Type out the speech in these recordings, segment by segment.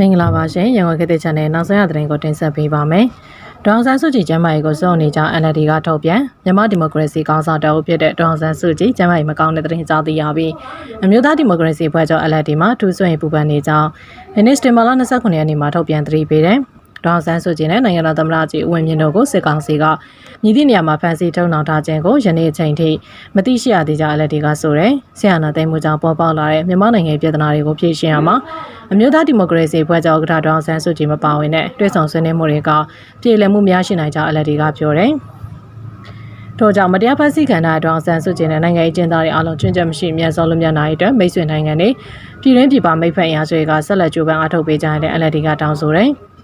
မင်္ဂလာပါရှင်ရန်ကုန်ခေတ်သစ် channel နောက်ဆုံးရသတင်းကိုတင်ဆက်ပေးပါမယ်။ဒေါအောင်ဆန်းစုကြည်ကျမ်းမာရေးကိုစုံနေကြောင်း NLD ကထုတ်ပြန်မြန်မာဒီမိုကရေစီကောင်ဆောင်တော်ဖြစ်တဲ့ဒေါအောင်ဆန်းစုကြည်ကျမ်းမာရေးမကောင်းတဲ့သတင်းကြောင့်သိရပြီးအမျိုးသားဒီမိုကရေစီဖွဲ့ချုပ် NLD မှာထူးဆွရင်ပူပန်နေကြောင်း Minister မလာ29ရက်နေ့မှာထုတ်ပြန်သတိပေးတယ်။ ဒေါအောင်ဆန်းစုကြည်နဲ့နိုင်ငံတော်သမ္မတကြီးဦးဝင်းမြင့်တို့ကိုစစ်ကောင်စီကမြည်သည့်နေရာမှာဖမ်းဆီးထုတ်နှောင်ထားခြင်းကိုယနေ့အချိန်ထိမသိရှိရသေးကြောင်း NLD ကဆိုတယ်။ဆရာနာသိမ်းမှုကြောင့်ပေါ်ပေါက်လာတဲ့မြန်မာနိုင်ငံပြည်ထနာတွေကိုဖြေရှင်းရမှာအမျိုးသားဒီမိုကရေစီဖွဲ့ချုပ်ဥက္ကဋ္ဌဒေါအောင်ဆန်းစုကြည်မပါဝင်တဲ့တွဲဆောင်ဆွေးနွေးမှုတွေကပြည်လည်မှုများရှိနိုင်ကြောင်း NLD ကပြောတယ်။ထို့ကြောင့်မတရားဖန်ဆီးခံထားတဲ့ဒေါအောင်ဆန်းစုကြည်နဲ့နိုင်ငံရေးကျင်းသားတွေအားလုံးကျွန်းချက်မရှိမြန်စောလွတ်မြောက်နိုင်တဲ့မိတ်ဆွေနိုင်ငံတွေပြည်တွင်းပြည်ပမိတ်ဖက်အင်အားစုတွေကဆက်လက်ကြိုးပမ်းအားထုတ်ပေးကြတဲ့ NLD ကတောင်းဆိုတယ်။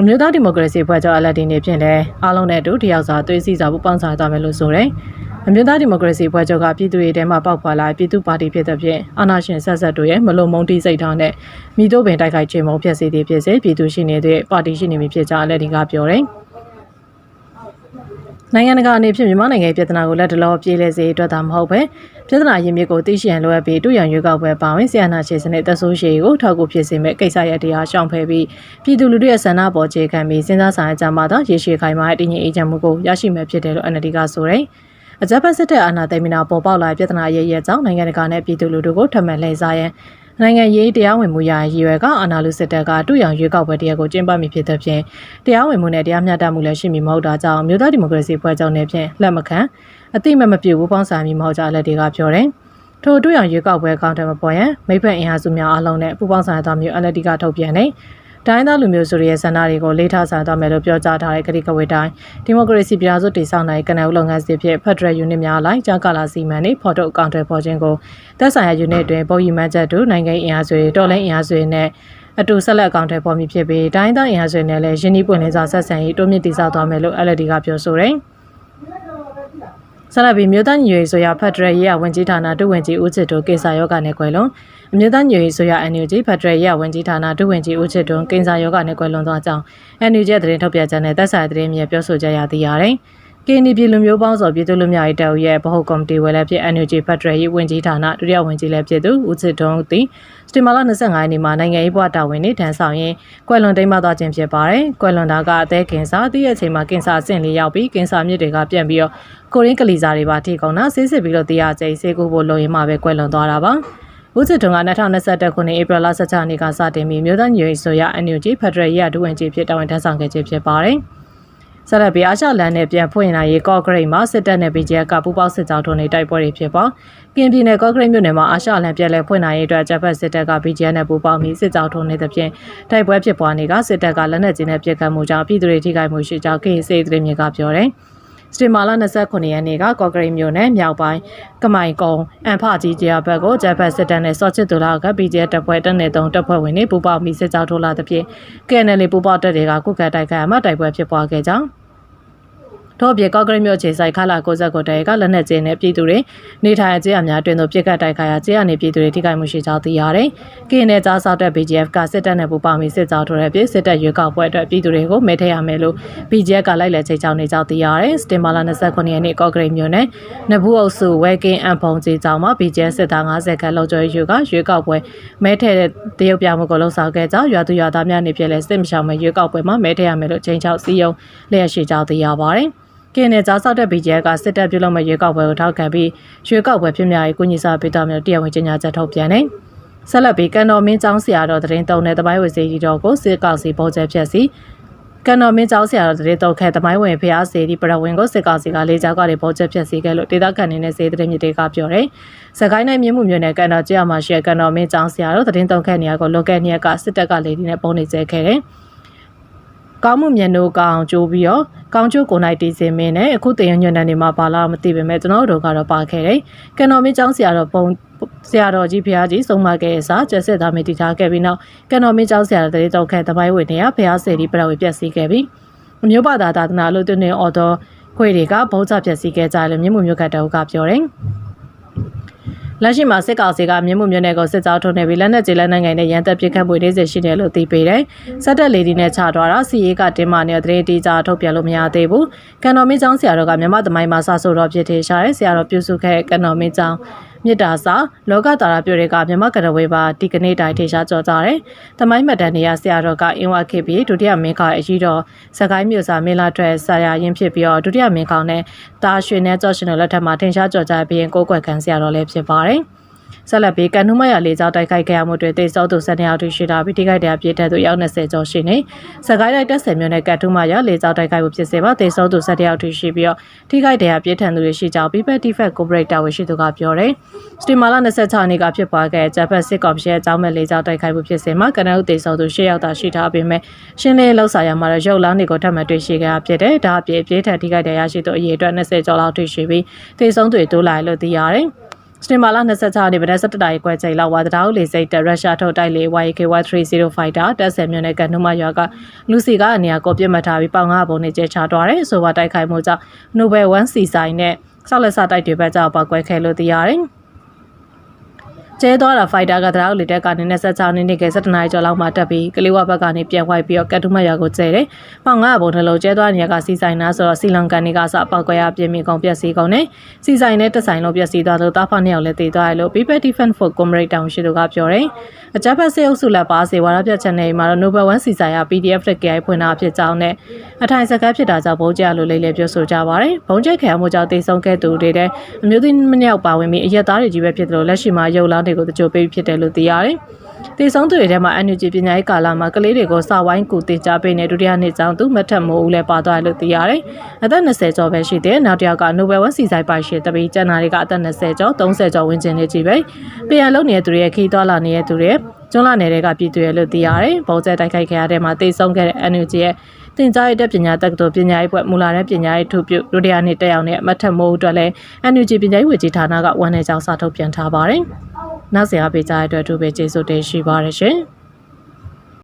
အမျိုးသားဒီမိုကရေစီဖွဲ့ချုပ် NLD နေဖြင့်လည်းအားလုံးနဲ့အတူတယောက်စာသွေးစည်းစာပူးပေါင်းဆောင်သွားမယ်လို့ဆိုတယ်။အမျိုးသားဒီမိုကရေစီဖွဲ့ချုပ်ကပြည်သူတွေထဲမှာပေါက်ဖွာလာပြည်သူပါတီဖြစ်တဲ့ဖြင့်အာဏာရှင်ဆက်ဆက်တို့ရဲ့မလုံမုံတိစိတ်ထားနဲ့မိတို့ပင်တိုက်ခိုက်ခြင်းမုံဖြစ်စေသည်ဖြစ်စေပြည်သူရှိနေတဲ့ပါတီရှိနေပြီဖြစ်ကြောင်း NLD ကပြောတယ်။ နိုင်ငံတကာအနေဖြင့်မြန်မာနိုင်ငံပြည်ထနာကိုလက်တလောပြေးလဲစေအတွက်သာမဟုတ်ပဲပြည်ထနာရင်းမြစ်ကိုသိရှိရန်လိုအပ်ပြီးတူရန်ရွေးကောက်ပွဲပါဝင်ဆီယနာခြေစနစ်သက်ဆိုးရှည်ကိုထောက်ကူဖြစ်စေမဲ့ကိစ္စရပ်တရားရှောင်ဖယ်ပြီးပြည်သူလူထုရဲ့ဆန္ဒပေါ်ခြေခံပြီးစဉ်းစားဆောင်ကြမှာတော့ရေရှည်ခိုင်မာတဲ့တည်ငြိမ်အေးချမ်းမှုကိုရရှိမယ်ဖြစ်တယ်လို့ NLD ကဆိုတယ်။အကြမ်းဖက်စစ်တပ်အာဏာသိမ်းပြီးနောက်ပေါ်ပေါက်လာပြည်ထနာရရဲ့ကြောင့်နိုင်ငံတကာနဲ့ပြည်သူလူထုကိုထပ်မံလှည့်စားရန် နိုင်ငံရေးတရားဝင်မှုရရည်ရွယ်ကအာဏာလူစစ်တပ်ကတူရောင်ရွေးကောက်ပွဲတရားကိုကျင်းပမိဖြစ်တဲ့ဖြင့်တရားဝင်မှုနဲ့တရားမျှတမှုလည်းရှိမည်မဟုတ်တာကြောင့်မြို့သားဒီမိုကရေစီဖွဲ့ချုပ်နယ်ဖြင့်လက်မခံအတိမတ်မပြုတ်ဘူးပေါင်းဆိုင်မည်မဟုတ်ကြလက်တွေကပြောတယ်။ထို့တူရောင်ရွေးကောက်ပွဲအကောင့်ထဲမှာပေါ်ရန်မိဖက်အင်အားစုများအလုံးနဲ့ပူပေါင်းဆိုင်သားမျိုး LD ကထုတ်ပြန်တယ်။ တိုင်းသားလူမျိုးစုရဲ့ဆန္ဒတွေကိုလေးထားဆောင်သွားမယ်လို့ပြောကြားထားတဲ့ကတိကဝေတိုင်းဒီမိုကရေစီပြည်ထောင်စုတည်ဆောက်နိုင်ကနအုပ်လုပ်ငန်းစစ်ဖြစ်ဖက်ဒရယ်ယူနစ်များလိုက်ကြာကာလာစီမံနေဖော်ထုတ်အကောင့်တွေပေါ်ခြင်းကိုသက်ဆိုင်ရာယူနစ်တွင်ပုံရိပ်မှတ်ချက်တို့နိုင်ငံအင်အားစုတော်လိုင်းအင်အားစုနဲ့အတူဆက်လက်အကောင့်တွေပေါ်မည်ဖြစ်ပြီးတိုင်းသားအင်အားစုနဲ့လည်းရင်းနှီးပွင့်လင်းစွာဆက်ဆံရေးတိုးမြင့်တည်ဆောက်သွားမယ်လို့ LD ကပြောဆိုတယ်။ ဆလဘီမြို့သားညွေဆိုရဖက်ဒရယ်ရေးဝန်ကြီးဌာနဒုဝန်ကြီးဦးချစ်တို့ကိစ္စယောဂနဲ့ကွယ်လွန်အမျိုးသားညွေဆိုရ NUG ဖက်ဒရယ်ရေးဝန်ကြီးဌာနဒုဝန်ကြီးဦးချစ်တို့ကိစ္စယောဂနဲ့ကွယ်လွန်သွားကြောင်း NUG ရဲ့သတင်းထုတ်ပြန်ချက်နဲ့သက်ဆိုင်သတင်းမြေပြောဆိုကြရသိရတယ်။ ကင်းဒီပြည်လူမျိုးပေါင်းစော်ပြည်သူလူမျိုးရေးတပ်ဦးရဲ့ဗဟိုကော်မတီဝယ်လည်းဖြစ် NUG ဖက်ဒရယ်ရေးဝန်ကြီးဌာနဒုတိယဝန်ကြီးလည်းဖြစ်သူဦးချစ်တုံးသည်စတင်မာလာ25ရက်နေ့မှာနိုင်ငံရေးဘဝတာဝန်နဲ့တန်းဆောင်ရင်းကွယ်လွန်တိမ်မသွားခြင်းဖြစ်ပါတယ်။ကွယ်လွန်တာကအသေးကင်စာတည့်ရဲ့အချိန်မှာကင်ဆာအဆင့်လေးရောက်ပြီးကင်ဆာမြစ်တွေကပြန့်ပြီးတော့ကိုရင်းကလီစာတွေပါထိကုန်တာဆေးစစ်ပြီးတော့တရားကျိဆေးကူဖို့လိုရင်းမှာပဲကွယ်လွန်သွားတာပါ။ဦးစစ်တုံက2021ခုနှစ်ဧပြီလ17ရက်နေ့ကစတင်ပြီးမြို့သားညွေဆိုရ NUG ဖက်ဒရယ်ရေးဒုဝန်ကြီးဖြစ်တာဝန်ထမ်းဆောင်ခဲ့ခြင်းဖြစ်ပါတယ်။ ဆက်လက်ပြီးအာရှလန်နဲ့ပြန်ဖွင့်လာရေးကော့ဂရိတ်မှာစစ်တပ်နဲ့ BGF ကပူးပေါင်းစစ်ကြောင်းထုံးနေတိုက်ပွဲတွေဖြစ်ပေါ်ကင်ပြည်နယ်ကော့ဂရိတ်မြို့နယ်မှာအာရှလန်ပြန်လည်ဖွင့်လာရေးအတွက်ဂျပန်စစ်တပ်က BGF နဲ့ပူးပေါင်းပြီးစစ်ကြောင်းထုံးနေတဲ့ဖြင့်တိုက်ပွဲဖြစ်ပွားနေကစစ်တပ်ကလက်နက်ကြီးနဲ့ပစ်ခတ်မှုကြောင့်ပြည်သူတွေထိခိုက်မှုရှိကြောင်း KC သတင်းမြေကပြောတယ် စတင်မာလာ29ရက်နေ့ကကော့ဂရိတ်မြို့နယ်မြောက်ပိုင်းကမိုင်ကုံအန်ဖကြီးကျဘက်ကိုဂျပန်စစ်တပ်နဲ့စော့ချစ်တူလာက BGF တပ်ဖွဲ့တပ်နယ်သုံးတပ်ဖွဲ့ဝင်တွေပူးပေါင်းပြီးစစ်ကြောင်းထိုးလာသဖြင့် KNL ပူးပေါင်းတပ်တွေကကုကတ်တိုက်ခိုက်မှတိုက်ပွဲဖြစ်ပွားခဲ့ကြောင်း ထို့အပြင်ကော့ကရိတ်မြို့ခြေဆိုင်ခလာ69ကိုတိုင်ကလက်နက်ကျင်းနဲ့ပြည်သူတွေနေထိုင်အကျဉ်းအများတွင်သို့ပြစ်ကတ်တိုက်ခိုက်ရာကျင်းရနေပြည်သူတွေထိခိုက်မှုရှိကြောင်းသိရတယ်။ကင်းနဲ့ကြားဆောက်တဲ့ BGF ကစစ်တပ်နဲ့ပူးပေါင်းပြီးစစ်ကြောင်းထိုးတဲ့ပြည်စစ်တပ်ရွေးကောက်ပွဲအတွက်ပြည်သူတွေကိုမဲထည့်ရမယ်လို့ BGF ကလိုက်လက်ချိတ်ချောင်းနေကြောင်းသိရတယ်။စတင်မာလာ29ရက်နေ့ကော့ကရိတ်မြို့နယ်နဘူးအုပ်စုဝဲကင်းအန်ဖုံကြီးကျောင်းမှာ BGF စစ်သား50ခန့်လောက်ကျော်ယူကရွေးကောက်ပွဲမဲထည့်တဲ့တရုတ်ပြမှုကိုလှုံ့ဆော်ခဲ့ကြောင်းရွာသူရွာသားများနေပြည်လဲစစ်မရှောင်မဲ့ရွေးကောက်ပွဲမှာမဲထည့်ရမယ်လို့ချိန်ချောက်စီးယုံလျှက်ရှိကြောင်းသိရပါတယ်။ ကင်းနဲ့ကြားဆောက်တဲ့ BGF ကစစ်တပ်ပြုလုပ်မဲ့ရွေးကောက်ပွဲကိုထောက်ခံပြီးရွေးကောက်ပွဲဖြစ်မြောက်ရေးကုညီစာပေးတော်မျိုးတရားဝင်ကြေညာချက်ထုတ်ပြန်တယ်။ဆက်လက်ပြီးကန်တော်မင်းကျောင်းဆရာတော်တရင်တုံတဲ့တပိုင်းဝေစီကြီးတော်ကိုစစ်ကောက်စီပေါ်ကျဖြက်စီကန်တော်မင်းကျောင်းဆရာတော်တရင်တုံခဲတမိုင်းဝင်ဖျားစီဒီပရဝင်းကိုစစ်ကောက်စီကလေးကြောက်ကလေးပေါ်ကျဖြက်စီခဲ့လို့ဒေသခံနေနဲ့စေတရင်မြစ်တွေကပြောတယ်။စကိုင်းနိုင်မြင့်မှုမျိုးနဲ့ကန်တော်ကျရမှာရှိတဲ့ကန်တော်မင်းကျောင်းဆရာတော်တရင်တုံခဲနေရာကိုလောကက်နေရကစစ်တပ်ကလေးဒီနဲ့ပုံနေကျဲခဲ့တယ်။ ကောင်းမှုမြန်တို့ကောင်းကျိုးပြီးတော့ကောင်းကျိုးကိုနိုင်တည်စင်မင်းနဲ့အခုတင်ရညွန့်တန်းနေမှာပါလာမသိပေမဲ့ကျွန်တော်တို့ကတော့ပါခဲ့တယ်။ကနော်မင်းကျောင်းဆရာတော်ပုံဆရာတော်ကြီးဖះကြီးဆုံးမခဲ့တဲ့စာကျက်ဆက်သားမေတည်ထားခဲ့ပြီးနောက်ကနော်မင်းကျောင်းဆရာတော်တရေတော့ခဲတပိုင်းဝင်နေရဖះဆယ်ဒီပြတော်ဝပြက်စီခဲ့ပြီးအမျိုးဘာသာသာသနာလို့တွင်နေအော်တော်ခွေတွေကဗုဒ္ဓပြက်စီခဲ့ကြတယ်မြင့်မှုမျိုးကတအုပ်ကပြောတယ်။ လက်ရှိမှာစစ်ကောင်စီကမြင်းမှုမြို့နယ်ကိုစစ်ကြောင်းထုံနေပြီးလက်နက်ကြီးလက်နက်ငယ်နဲ့ရန်တပ်ပစ်ခတ်မှုတွေနေရှိတယ်လို့သိပေးတယ်။စက်တက်လေဒီနဲ့ချသွားတာစီရေးကတင်းမာနေတဲ့တရေတီကြထုတ်ပြန်လို့မရသေးဘူး။ကန်တော်မင်းကျောင်းဆရာတော်ကမြမသမိုင်းမှာစာဆိုတော်ဖြစ်ထေရှာတဲ့ဆရာတော်ပြုစုခဲ့ကန်တော်မင်းကျောင်းမြစ်တာစာလောကတာရာပြိုတွေကမြမကရဝေပါဒီကနေ့တိုင်ထေရှားကြော်ကြတယ်။တမိုင်းမတ်တန်နေရဆရာတော်ကအင်းဝခေပြီးဒုတိယမင်းခေါင်အကြီးတော်စကိုင်းမြို့စာမင်းလာထွက်ဆရာရင်ဖြစ်ပြီးတော့ဒုတိယမင်းခေါင်နဲ့တာရွှေနဲ့ကြော့ရှင်တို့လက်ထက်မှာထင်ရှားကြော်ကြပြီးရင်ကိုယ်ကွယ်ခံဆရာတော်လည်းဖြစ်ပါတယ်။ ဆက်လက်ပြီးကန်နုမရလေးကြောက်တိုက်ခိုက်ခဲ့ရမှုတွေတေစောသူစနေအောင်တွေ့ရှိတာပြီးထိခိုက်တဲ့အပြည့်ထက်သူရောက်20ကျော်ရှိနေစကိုင်းလိုက်တက်ဆယ်မျိုးနဲ့ကန်နုမရလေးကြောက်တိုက်ခိုက်မှုဖြစ်စေပါတေစောသူစတဲ့အောင်တွေ့ရှိပြီးတော့ထိခိုက်တဲ့အပြည့်ထန်သူတွေရှိကြောင်း People Defect Corporate တာဝန်ရှိသူကပြောတယ်စတီမာလာ26နှစ်ကဖြစ်ပွားခဲ့ဂျပန်စစ်ကော်မရှင်အကြောင်းမဲ့လေးကြောက်တိုက်ခိုက်မှုဖြစ်စေမှာကနအုပ်တေစောသူ10ယောက်သာရှိထားပေမဲ့ရှင်းလင်းလောက်စာရမှာတော့ရုပ်လောင်းတွေကိုထပ်မံတွေ့ရှိခဲ့တာဖြစ်တယ်ဒါအပြည့်အပြည့်ထန်ထိခိုက်တဲ့ရရှိသူအရေအတွက်20ကျော်လောက်တွေ့ရှိပြီးတေဆုံးတွေတိုးလာလို့သိရတယ် စတင်မာလာ26နေ့ဗနက်7:00နာရီခွဲချိန်လောက်ဝါသတောင်းလေစိတ်တရုရှားထုတ်တိုက်လေ YK130 Fighter တက်ဆယ်မြို့နယ်ကနုမရွာကလူစီကအနေရာကိုပြစ်မှတ်ထားပြီးပေါင်ငါဘုံနဲ့ကျဲချသွားတယ်ဆိုပါတိုက်ခိုက်မှုကြောင့် Nobel 1စီဆိုင်နဲ့ဆောက်လက်စတိုက်တွေဘက်ကြောက်ပောက်ကွဲခဲ့လို့သိရတယ်။ ကျဲသွားတာဖိုက်တာကတရားဥလေတက်ကနေ26နှစ်နှစ်က7နာရီကျော်လောက်မှတက်ပြီးကလေးဝဘက်ကနေပြန်ဝိုက်ပြီးတော့ကတ်တူမရွာကိုကျဲတယ်။ပေါင်ငါဘုံနှလုံးကျဲသွားနေရကစီဆိုင်နာဆိုတော့စီလန်ကန်နေကစပောက်ကွဲရပြင်းမြကုန်ပြက်စီကုန်တယ်။စီဆိုင်နဲ့တက်ဆိုင်လုံးပြက်စီသွားလို့တာဖာနှစ်ယောက်လည်းတည်သွားတယ်လို့ People Defense for Comrade တောင်ရှိသူကပြောတယ်။အကြမ်းဖက်စစ်အုပ်စုလက်ပါစေဝါရပြချက်နေမှာတော့ Nobel 1စီဆိုင်ရ PDF တကယ်ဖွင့်တာဖြစ်ကြောင်းနဲ့အထိုင်စကားဖြစ်တာကြောင့်ဘုံကျလို့လေးလေးပြောဆိုကြပါတယ်။ဘုံကျက်ခံမှုကြောင့်တိတ်ဆုံးခဲ့သူတွေတဲ့အမျိုးသမီးမနှစ်ယောက်ပါဝင်ပြီးအရက်သားတွေကြီးပဲဖြစ်တယ်လို့လက်ရှိမှာရုပ်လောင်းတွေကိုတကြိုပေးဖြစ်တယ်လို့သိရတယ်။တေဆုံးသူတွေထဲမှာ NUG ပညာရေးကာလမှာကလေးတွေကိုစာဝိုင်းကူတင်ကြားပေးနေဒုတိယနှစ်ကျောင်းသူမထက်မိုးဦးလည်းပါသွားတယ်လို့သိရတယ်။အသက်20ကျော်ပဲရှိတယ်။နောက်တစ်ယောက်က Nobel 1စီဆိုင်ပါရှင်တပီကျန်နာတွေကအသက်20ကျော်30ကျော်ဝန်းကျင်နေကြပဲ။ပြန်လုံနေတဲ့သူတွေရဲ့ခီးသွားလာနေတဲ့သူတွေကျွန်းလာနယ်တွေကပြည်သူတွေလို့သိရတယ်။ပုံကျက်တိုက်ခိုက်ခဲ့ရတဲ့မှာတေဆုံးခဲ့တဲ့ NUG ရဲ့တင်ကြားရတဲ့ပညာတက္ကသိုလ်ပညာရေးဘွဲ့မူလာတဲ့ပညာရေးထုပြုဒုတိယနှစ်တက်ရောက်တဲ့အမတ်ထက်မိုးအတွက်လည်း NUG ပညာရေးဝန်ကြီးဌာနကဝန်ထမ်းကြောင်းစာထုတ်ပြန်ထားပါတယ်။ နောက်ဆရာပေးကြတဲ့အတွက်သူပဲကျေးဇူးတင်ရှိပါရရှင်။